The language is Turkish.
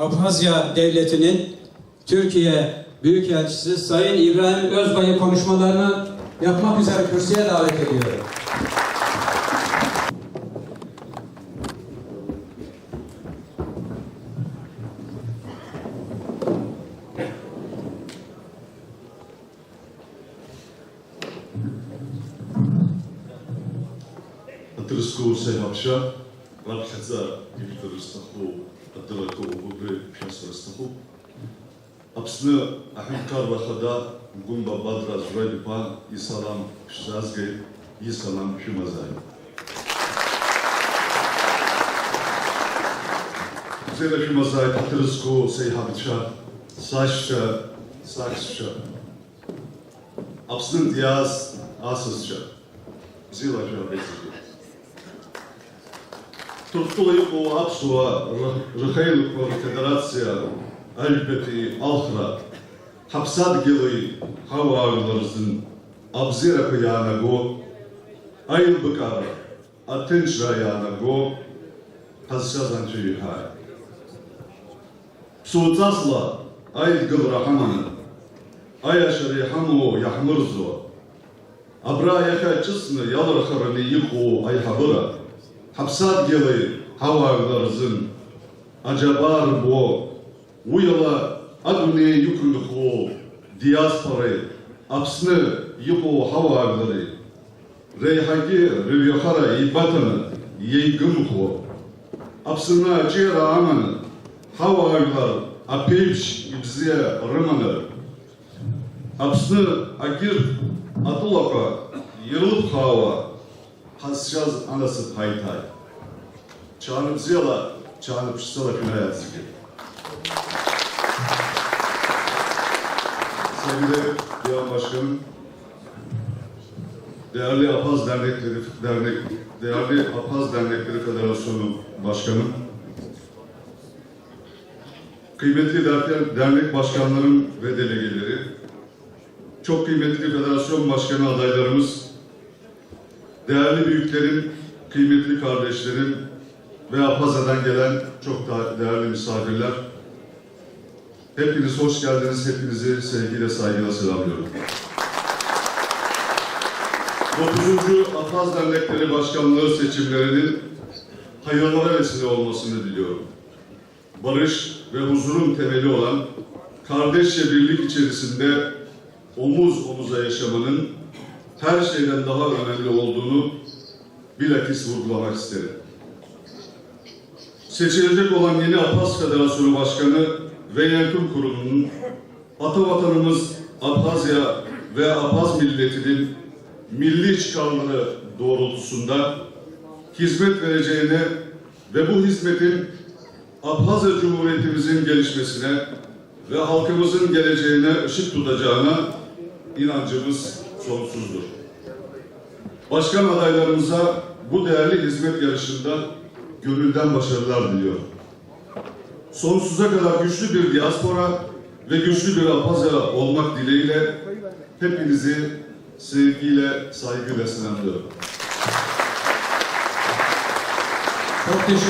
Abhazya Devleti'nin Türkiye Büyükelçisi Sayın İbrahim Özbay'ı konuşmalarını yapmak üzere kürsüye davet ediyorum. Вархаза Виктор Стахов, Аталако Огубе, Пьясра Стахов. Апсны Ахимкар Вахада, Гумба Бадра Зурайбан, Исалам Шазгай, Исалам Шумазай. Зера Шумазай, Патриско, Сейхабича, Сашча, Сашча. Апсны Диаз, Асасча. Зила Шабецкий. Piyasarastahu. Туртулайку Апсуа Рахайлку Федерация Альбети Алхра Хапсад Гилой Хаварларзын Абзира Янаго Айыл Быкар Атенчра Янаго Хазшазан Чуйхай Суутасла Айыл Гыл Рахаманы Ая Шарихаму Яхмырзо Абра Яха Чысны Ялрахараны Йыху Айхабыра Hapsat geli havalarızın acabar bu uyala adune yukunduhu diasporayı apsını yuhu havaları reyhagi rivyohara ibatanı yeygımhu apsına cira amanı havalar apeyş ibziye rımanı. Apsını agir atulaka yırılıp hava Hasşaz anası paytay. Çağınıp şısala künayat zikir. Sevgili Divan Başkanım, değerli Apaz Dernekleri, Dernek, değerli Apaz Dernekleri Federasyonu Başkanım, kıymetli dernek başkanlarım ve delegeleri, çok kıymetli federasyon başkanı adaylarımız, Değerli büyüklerim, kıymetli kardeşlerim ve Apaza'dan gelen çok da değerli misafirler, hepiniz hoş geldiniz. Hepinizi sevgiyle, saygıyla selamlıyorum. 9. Apaz Dernekleri Başkanlığı seçimlerinin hayırlara vesile olmasını diliyorum. Barış ve huzurun temeli olan kardeşçe birlik içerisinde omuz omuza yaşamanın her şeyden daha önemli olduğunu bilakis vurgulamak isterim. Seçilecek olan yeni Apaz Federasyonu Başkanı ve Yönetim Kurulu'nun Atavatanımız Abhazya ve Apaz milletinin milli çıkarları doğrultusunda hizmet vereceğine ve bu hizmetin Abhazya Cumhuriyetimizin gelişmesine ve halkımızın geleceğine ışık tutacağına inancımız sonsuzdur. Başkan adaylarımıza bu değerli hizmet yarışında gönülden başarılar diliyorum. Sonsuza kadar güçlü bir diaspora ve güçlü bir apazya olmak dileğiyle hepinizi sevgiyle, saygıyla selamlıyorum. Çok teşekkür